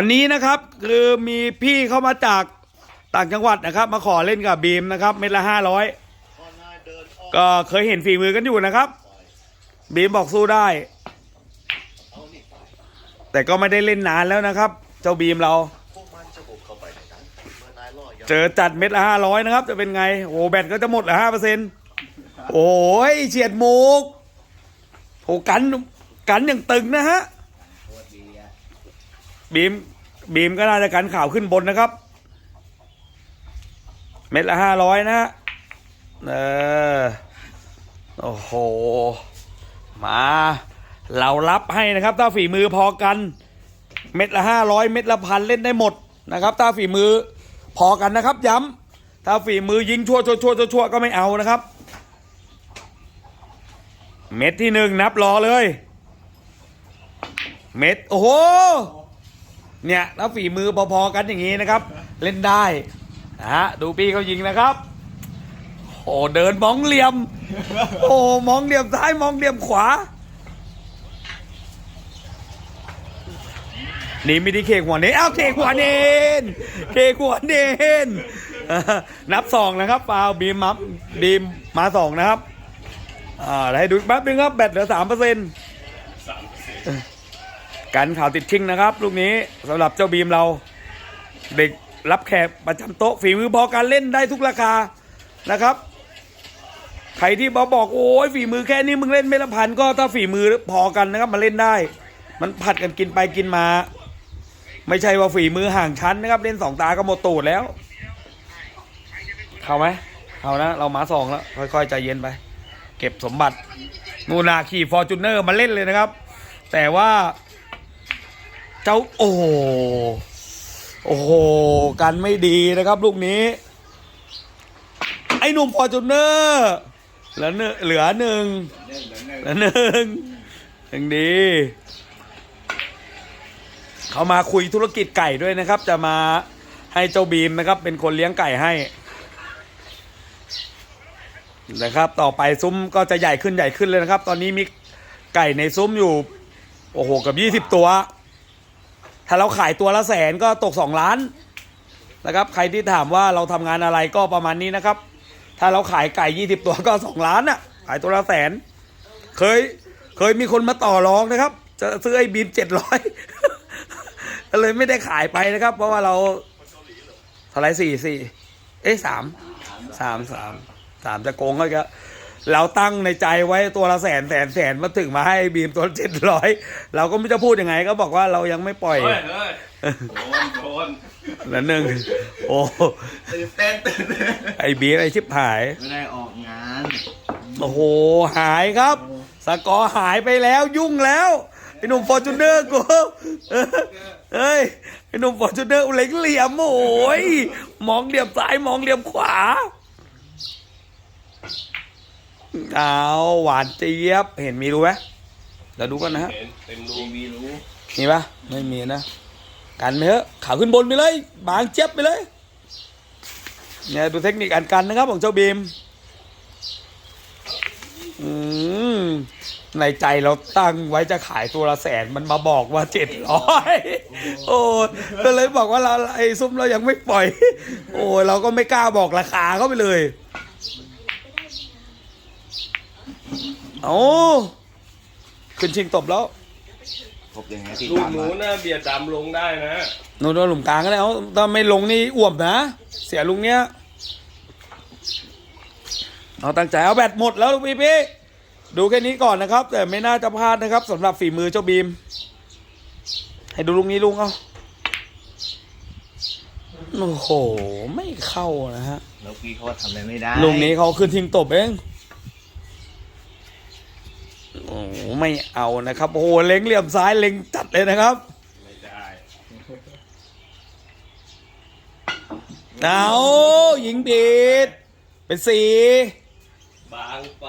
วันนี้นะครับคือมีพี่เข้ามาจากต่างจังหวัดนะครับ มาขอเล่นกับบีมนะครับ เม็ดละห้าร้อยก็เคยเห็นฝีมือกันอยู่นะครับ บีมบอกสู้ได้ แต่ก็ไม่ได้เล่นนานแล้วนะครับ เจ้าบีมเรา เจอจัดเม็ดละห้าร้อยนะครับ จะเป็นไงโอ้แบตก็จะหมดละห้าเปอร์เซ็นต์โอ้ยเฉียดมูกโอ้กันกันอย่างตึงนะฮะ บีมบีมก็น่าจะกันข่าวขึ้นบนนะครับ เม็ดละห้าร้อยนะเออโอ้โห มา เรารับให้นะครับ ถ้าฝีมือพอกัน เม็ดละห้าร้อยเม็ดละพันเล่นได้หมดนะครับ ถ้าฝีมือพอกันนะครับ ย้ำถ้าฝีมือยิงชั่วชั่วชั่วชั่วชั่วก็ไม่เอานะครับ เม็ดที่หนึ่งนับรอเลย เม็ดโอ้โห เนี่ยถ้าฝีมือพอๆกันอย่างนี้นะครับ เล่นได้นะฮะดูพี่เขายิงนะครับ โอ้เดินมองเหลี่ยม โอ้มองเหลี่ยมซ้ายมองเหลี่ยมขวานี่ไม่ได้เคหัวเนนอ้าวเคหัวเนนเคหัวเนนนับสองนะครับฟาวบีมมับบีมมาสองนะครับอ่าให้ดูแป๊บนึงครับแบตเหลือสามเปอร์เซ็นต์ การข่าวติดชิงนะครับ ลูกนี้สำหรับเจ้าบีมเรา เด็กรับแขกประจำโต๊ะฝีมือพอการเล่นได้ทุกราคานะครับใครที่บอบอกโอ้ยฝีมือแค่นี้มึงเล่นไม่ละพันก็ถ้าฝีมือพอกันนะครับมาเล่นได้ มันผัดกันกินไปกินมา ไม่ใช่ว่าฝีมือห่างชั้นนะครับ เล่นสองตาก็หมดตูดแล้ว เข้าไหมเข้านะเรามาสองแล้ว ค่อยๆใจเย็นไป เก็บสมบัตินูนาขี่ฟอร์จูเนอร์มาเล่นเลยนะครับ แต่ว่า เจ้าโอ้โหโอ้โหกันไม่ดีนะครับลูกนี้ ไอ้หนุ่มฟอร์จูเนอร์เหลือหนึ่งเหลือหนึ่งเหลือหนึ่งยังดีเขามาคุยธุรกิจไก่ด้วยนะครับ จะมาให้เจ้าบีมนะครับ เป็นคนเลี้ยงไก่ให้นะครับ ต่อไปซุ้มก็จะใหญ่ขึ้นใหญ่ขึ้นเลยนะครับ ตอนนี้มีไก่ในซุ้มอยู่ โอ้โห กับยี่สิบตัว ถ้าเราขายตัวละแสนก็ตกสองล้านนะครับ ใครที่ถามว่าเราทำงานอะไรก็ประมาณนี้นะครับ ถ้าเราขายไก่ยี่สิบตัวก็สองล้านน่ะ ขายตัวละแสน เคย เคยมีคนมาต่อรองนะครับ จะซื้อไอ้บีมเจ็ดร้อยเลยไม่ได้ขายไปนะครับ เพราะว่าเราเท่าไรสี่สี่เอ๊ะสามสามสามสามจะโกงก็ เราตั้งในใจไว้ตัวละแสนแสนแสนมาถึงมาให้ไอ้บีมตัวเจ็ดร้อยเราก็ไม่รู้จะพูดยังไงก็บอกว่าเรายังไม่ปล่อย เฮ้ยเฮ้ยโดนโดนแล้วหนึ่งโอ้ตื่นเต้นตื่นเต้นไอ้บีมไอ้ชิบหาย ไม่ได้ออกงานโอ้โห หายครับ สกอร์หายไปแล้วยุ่งแล้วไอ้หนุ่มฟอร์จูเนอร์กูเออเฮ้ยไอ้หนุ่มฟอร์จูเนอร์เล็กเหลี่ยมโอ้ยมองเหลี่ยมซ้ายมองเหลี่ยมขวา เอาหวานเจี๊ยบ เห็นมีรู้ไหมเดี๋ยวดูกันนะฮะ เห็นเต็มรูมีรู้มีปะไม่มีนะ กันไปเถอะขาขึ้นบนไปเลย บางเจ็บไปเลย เนี่ยดูเทคนิคการกันนะครับของเจ้าบีม อืม ในใจเราตั้งไว้จะขายตัวละแสนมันมาบอกว่าเจ็ดร้อยโอ้ก็เลยบอกว่าเราไอ้ซุ้มเรายังไม่ปล่อย โอ้เราก็ไม่กล้าบอกราคาเข้าไปเลย เอาขึ้นชิงตบแล้วพบยังไงที่ลูกหนูน่าเบียดดำลงได้นะโน่นโดนหลุมกลางก็ได้เอาถ้าไม่ลงนี่อ้วมนะ เสียลุงเนี้ยเอาตั้งใจเอาแบตหมดแล้วลูกพี่พี่ดูแค่นี้ก่อนนะครับ แต่ไม่น่าจะพลาดนะครับสำหรับฝีมือเจ้าบีม ให้ดูลุงนี้ลุงเอาโอ้โห ไม่เข้านะฮะ แล้วพี่เขาทำอะไรไม่ได้ ลุงนี้เขาขึ้นทิ้งตบเองโอ้โห ไม่เอานะครับ โอ้โหเล็งเหลี่ยมซ้ายเล็งจัดเลยนะครับไม่ได้เอายิงผิดเป็นสีบางไป